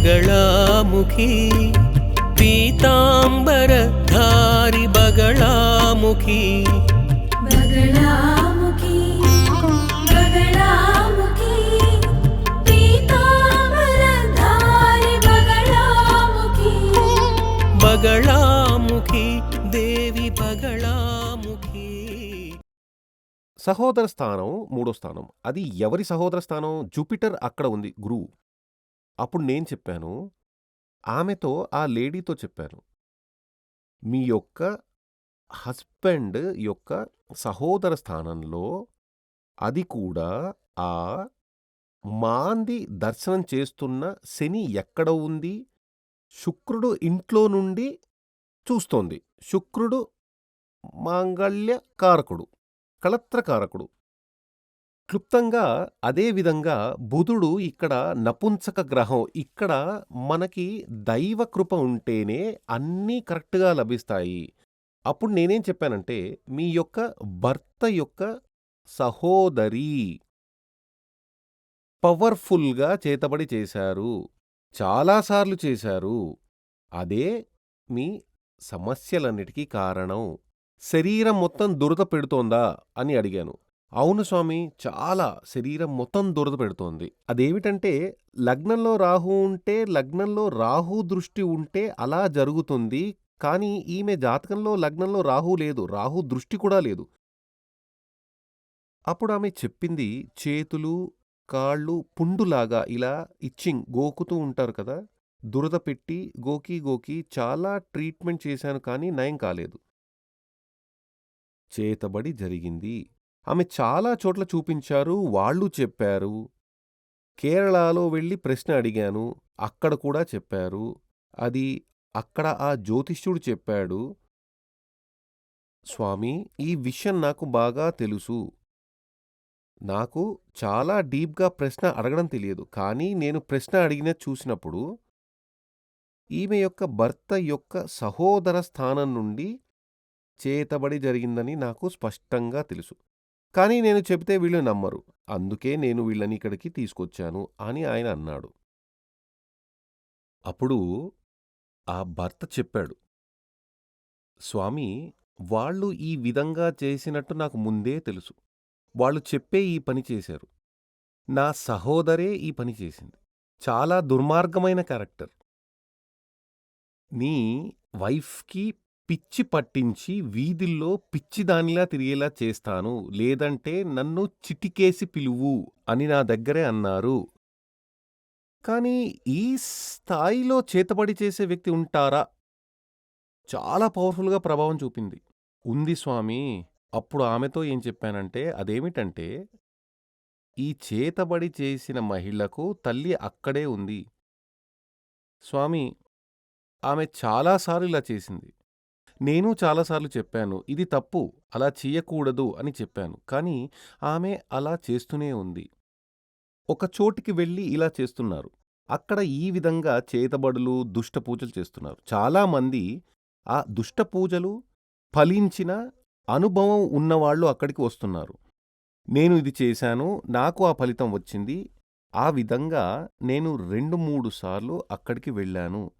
బగళాముఖి బగళాముఖి పీతాంబరధారి బగళాముఖి. బగళాముఖి బగళాముఖి పీతాంబరధారి బగళాముఖి. బగళాముఖి దేవి బగళాముఖి. సహోదర స్థానం మూడో స్థానం. అది ఎవరి సహోదర స్థానం? జూపిటర్ అక్కడ ఉంది గురువు. అప్పుడు నేను చెప్పాను ఆమెతో ఆ లేడీతో చెప్పాను. మీ యొక్క హస్బెండ్ యొక్క సహోదర స్థానంలో అది కూడా ఆ మాంది దర్శనం చేస్తున్న శని ఎక్కడ ఉంది? శుక్రుడు ఇంట్లో నుండి చూస్తోంది. శుక్రుడు మాంగళ్య కారకుడు కళత్రకారకుడు. క్లుప్తంగా అదే విధంగా బుధుడు ఇక్కడ నపుంసక గ్రహం. ఇక్కడ మనకి దైవ కృప ఉంటేనే అన్నీ కరెక్ట్గా లభిస్తాయి. అప్పుడు నేనేం చెప్పానంటే మీ యొక్క భర్త యొక్క సహోదరి పవర్ఫుల్గా చేతబడి చేశారు. చాలాసార్లు చేశారు. అదే మీ సమస్యలన్నిటికీ కారణం. శరీరం మొత్తం దురద పెడుతోందా అని అడిగాను. అవును స్వామి చాలా శరీరం మొత్తం దురద పెడుతోంది. అదేమిటంటే లగ్నంలో రాహు ఉంటే లగ్నంలో రాహు దృష్టి ఉంటే అలా జరుగుతుంది. కానీ ఈమె జాతకంలో లగ్నంలో రాహు లేదు రాహు దృష్టి కూడా లేదు. అప్పుడు ఆమె చెప్పింది చేతులు కాళ్ళు పుండులాగా ఇలా ఇచ్చింగ్ గోకుతూ ఉంటారు కదా. దురద పెట్టి గోకి గోకి చాలా ట్రీట్మెంట్ చేశాను కానీ నయం కాలేదు. చేతబడి జరిగింది. ఆమె చాలా చోట్ల చూపించారు వాళ్ళు చెప్పారు. కేరళలో వెళ్ళి ప్రశ్న అడిగాను అక్కడ కూడా చెప్పారు. అది అక్కడ ఆ జ్యోతిష్యుడు చెప్పాడు. స్వామి ఈ విషయం నాకు బాగా తెలుసు. నాకు చాలా డీప్గా ప్రశ్న అడగడం తెలియదు కానీ నేను ప్రశ్న అడిగిన చూసినప్పుడు ఈమె యొక్క భర్త యొక్క సహోదర స్థానం నుండి చేతబడి జరిగిందని నాకు స్పష్టంగా తెలుసు. కానీ నేను చెబితే వీళ్ళు నమ్మరు. అందుకే నేను వీళ్ళని ఇక్కడికి తీసుకొచ్చాను అని ఆయన అన్నాడు. అప్పుడు ఆ భర్త చెప్పాడు స్వామి వాళ్ళు ఈ విధంగా చేసినట్టు నాకు ముందే తెలుసు. వాళ్ళు చెప్పే ఈ పని చేశారు. నా సహోదరే ఈ పని చేసింది. చాలా దుర్మార్గమైన క్యారెక్టర్. నీ వైఫ్కి పిచ్చి పట్టించి వీధిల్లో పిచ్చిదానిలా తిరిగేలా చేస్తాను. లేదంటే నన్ను చిటికేసి పిలువు అని నా దగ్గరే అన్నారు. కానీ ఈ స్థాయిలో చేతబడి చేసే వ్యక్తి ఉంటారా? చాలా పవర్ఫుల్గా ప్రభావం చూపింది. ఉంది స్వామి అప్పుడు ఆమెతో ఏం చెప్పానంటే అదేమిటంటే ఈ చేతబడి చేసిన మహిళకు తల్లి అక్కడే ఉంది. స్వామి ఆమె చాలాసార్లు ఇలా చేసింది. నేను చాలాసార్లు చెప్పాను ఇది తప్పు అలా చెయ్యకూడదు అని చెప్పాను కానీ ఆమె అలా చేస్తూనే ఉంది. ఒక చోటికి వెళ్ళి ఇలా చేస్తున్నారు. అక్కడ ఈ విధంగా చేతబడులు దుష్టపూజలు చేస్తున్నారు. చాలామంది ఆ దుష్టపూజలు ఫలించిన అనుభవం ఉన్నవాళ్ళు అక్కడికి వస్తున్నారు. నేను ఇది చేశాను నాకు ఆ ఫలితం వచ్చింది ఆ విధంగా నేను రెండు మూడు సార్లు అక్కడికి వెళ్ళాను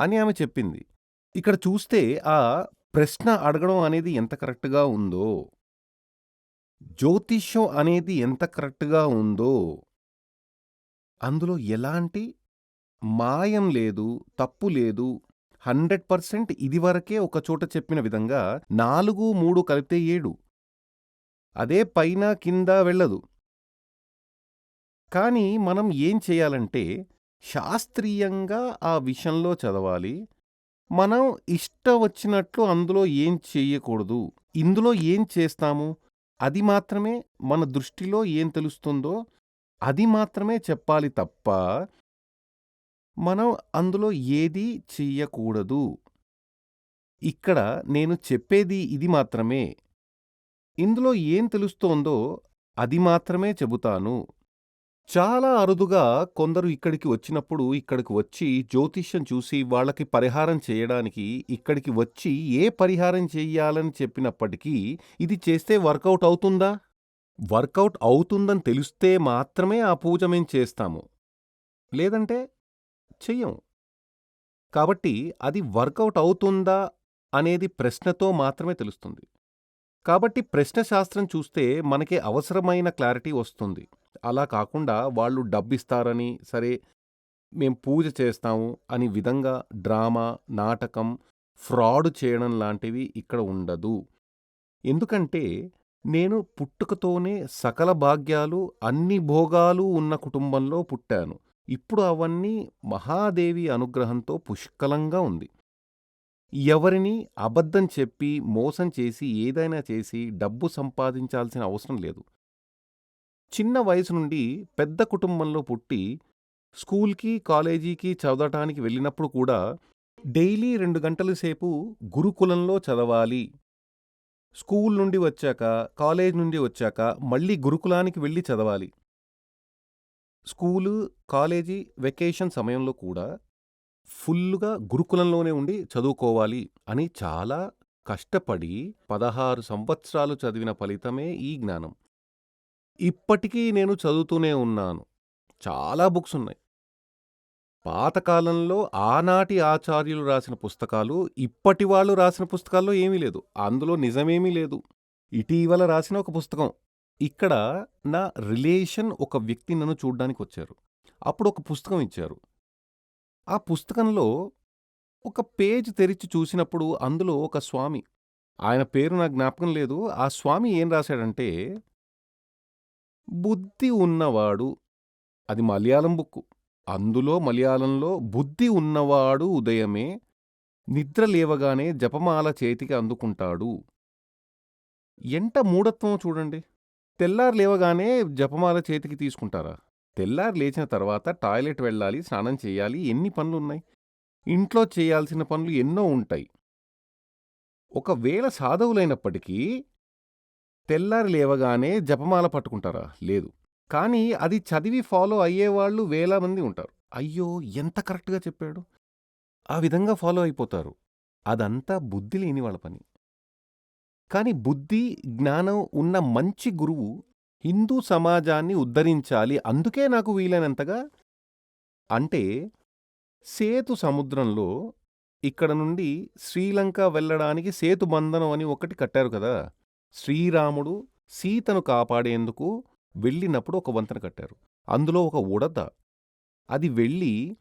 అని ఆమె చెప్పింది. ఇక్కడ చూస్తే ఆ ప్రశ్న అడగడం అనేది ఎంత కరెక్ట్గా ఉందో జ్యోతిష్యం అనేది ఎంత కరెక్ట్గా ఉందో అందులో ఎలాంటి మాయం లేదు తప్పు లేదు. హండ్రెడ్ పర్సెంట్ ఇదివరకే ఒక చోట చెప్పిన విధంగా నాలుగు మూడు కలిపితే ఏడు. అదే పైన కింద వెళ్ళదు. కానీ మనం ఏం చేయాలంటే శాస్త్రీయంగా ఆ విషయంలో చదవాలి. మనం ఇష్టం వచ్చినట్లు అందులో ఏం చెయ్యకూడదు ఇందులో ఏం చేస్తాము? అది మాత్రమే మన దృష్టిలో ఏం తెలుస్తుందో అది మాత్రమే చెప్పాలి తప్ప మనం అందులో ఏదీ చెయ్యకూడదు. ఇక్కడ నేను చెప్పేది ఇది మాత్రమే. ఇందులో ఏం తెలుస్తోందో అది మాత్రమే చెబుతాను. చాలా అరుదుగా కొందరు ఇక్కడికి వచ్చినప్పుడు ఇక్కడికి వచ్చి జ్యోతిష్యం చూసి వాళ్ళకి పరిహారం చేయడానికి ఇక్కడికి వచ్చి ఏ పరిహారం చెయ్యాలని చెప్పినప్పటికీ ఇది చేస్తే వర్కౌట్ అవుతుందా? వర్కౌట్ అవుతుందని తెలిస్తే మాత్రమే ఆ పూజ మేం చేస్తాము. లేదంటే చెయ్యం. కాబట్టి అది వర్కౌట్ అవుతుందా అనేది ప్రశ్నతో మాత్రమే తెలుస్తుంది. కాబట్టి ప్రశ్న శాస్త్రం చూస్తే మనకి అవసరమైన క్లారిటీ వస్తుంది. అలా కాకుండా వాళ్ళు డబ్బిస్తారని సరే మేం పూజ చేస్తాము అని విధంగా డ్రామా నాటకం ఫ్రాడ్ చేయడం లాంటివి ఇక్కడ ఉండదు. ఎందుకంటే నేను పుట్టుకతోనే సకల భాగ్యాలు అన్ని భోగాలు ఉన్న కుటుంబంలో పుట్టాను. ఇప్పుడు అవన్నీ మహాదేవి అనుగ్రహంతో పుష్కలంగా ఉంది. ఎవరిని అబద్ధం చెప్పి మోసం చేసి ఏదైనా చేసి డబ్బు సంపాదించాల్సిన అవసరం లేదు. చిన్న వయసు నుండి పెద్ద కుటుంబంలో పుట్టి స్కూల్కి కాలేజీకి చదవటానికి వెళ్ళినప్పుడు కూడా డైలీ రెండు గంటల సేపు గురుకులంలో చదవాలి. స్కూల్ నుండి వచ్చాక కాలేజ్ నుండి వచ్చాక మళ్ళీ గురుకులానికి వెళ్ళి చదవాలి. స్కూలు కాలేజీ వెకేషన్ సమయంలో కూడా ఫుల్లుగా గురుకులంలోనే ఉండి చదువుకోవాలి అని చాలా కష్టపడి పదహారు సంవత్సరాలు చదివిన ఫలితమే ఈ జ్ఞానం. ఇప్పటికీ నేను చదువుతూనే ఉన్నాను. చాలా బుక్స్ ఉన్నాయి. పాతకాలంలో ఆనాటి ఆచార్యులు రాసిన పుస్తకాలు ఇప్పటి వాళ్ళు రాసిన పుస్తకాల్లో ఏమీ లేదు. అందులో నిజమేమీ లేదు. ఇటీవల రాసిన ఒక పుస్తకం. ఇక్కడ నా రిలేషన్ ఒక వ్యక్తి నన్ను చూడ్డానికి వచ్చారు. అప్పుడు ఒక పుస్తకం ఇచ్చారు. ఆ పుస్తకంలో ఒక పేజ్ తెరిచి చూసినప్పుడు అందులో ఒక స్వామి. ఆయన పేరు నా జ్ఞాపకం లేదు. ఆ స్వామి ఏం రాశాడంటే బుద్ధి ఉన్నవాడు అది మలయాళం బుక్కు. అందులో మలయాళంలో బుద్ధి ఉన్నవాడు ఉదయమే నిద్ర లేవగానే జపమాల చేతికి అందుకుంటాడు. ఎంత మూఢత్వం చూడండి. తెల్లారు లేవగానే జపమాల చేతికి తీసుకుంటారా? తెల్లారు లేచిన తర్వాత టాయిలెట్ వెళ్ళాలి స్నానం చేయాలి ఎన్ని పనులున్నాయి? ఇంట్లో చేయాల్సిన పనులు ఎన్నో ఉంటాయి. ఒకవేళ సాధవులైనప్పటికీ తెల్లారి లేవగానే జపమాల పట్టుకుంటారా? లేదు. కానీ అది చదివి ఫాలో అయ్యేవాళ్ళు వేల మంది ఉంటారు. అయ్యో ఎంత కరెక్ట్గా చెప్పాడు? ఆ విధంగా ఫాలో అయిపోతారు. అదంతా బుద్ధి లేని వాళ్ళ పని. కాని బుద్ధి జ్ఞానం ఉన్న మంచి గురువు హిందూ సమాజాన్ని ఉద్ధరించాలి. అందుకే నాకు వీలైనంతగా. అంటే సేతు సముద్రంలో ఇక్కడ నుండి శ్రీలంక వెళ్ళడానికి సేతు బంధనం అని ఒకటి కట్టారు కదా? శ్రీరాముడు సీతను కాపాడేందుకు వెళ్ళినప్పుడు ఒక వంతెన కట్టారు. అందులో ఒక ఉడత. అది వెళ్ళి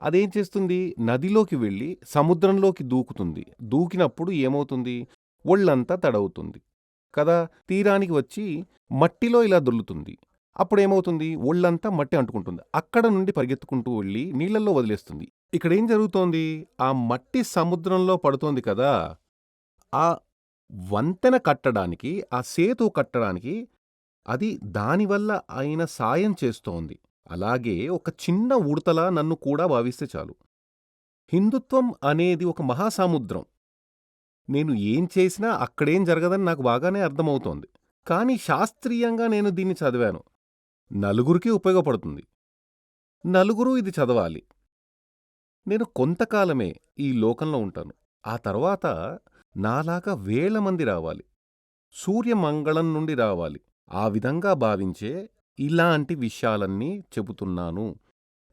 అదేం చేస్తుంది? నదిలోకి వెళ్ళి సముద్రంలోకి దూకుతుంది. దూకినప్పుడు ఏమవుతుంది? ఒళ్ళంతా తడవుతుంది. కదా? తీరానికి వచ్చి మట్టిలో ఇలా దొల్లుతుంది. అప్పుడేమవుతుంది ఒళ్ళంతా మట్టి అంటుకుంటుంది. అక్కడ నుండి పరిగెత్తుకుంటూ వెళ్ళి నీళ్ళలో వదిలేస్తుంది. ఇక్కడేం జరుగుతోంది? ఆ మట్టి సముద్రంలో పడుతోంది కదా? ఆ వంతెన కట్టడానికి ఆ సేతు కట్టడానికి అది దానివల్ల ఆయన సాయం చేస్తోంది. అలాగే ఒక చిన్న ఉడతలా నన్ను కూడా భావిస్తే చాలు. హిందుత్వం అనేది ఒక మహాసముద్రం. నేను ఏం చేసినా అక్కడేం జరగదని నాకు బాగానే అర్థమవుతోంది. కానీ శాస్త్రీయంగా నేను దీన్ని చదివాను. నలుగురికి ఉపయోగపడుతుంది. నలుగురు ఇది చదవాలి. నేను కొంతకాలమే ఈ లోకంలో ఉంటాను. ఆ తర్వాత నాలాగా వేల మంది రావాలి. సూర్యమంగళం నుండి రావాలి. ఆ విధంగా భావించే ఇలాంటి విషయాలన్నీ చెబుతున్నాను.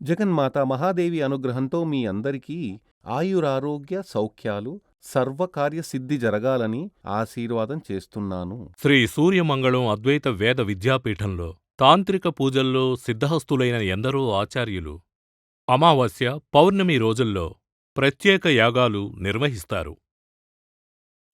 జగన్మాత మహాదేవి అనుగ్రహంతో మీ అందరికీ ఆయురారోగ్య సౌఖ్యాలు సర్వకార్యసిద్ధి జరగాలని ఆశీర్వాదం చేస్తున్నాను. శ్రీ సూర్యమంగళం అద్వైత వేద విద్యాపీఠంలో తాంత్రిక పూజల్లో సిద్ధహస్తులైన ఎందరో ఆచార్యులు అమావాస్య పౌర్ణమి రోజుల్లో ప్రత్యేక యాగాలు నిర్వహిస్తారు.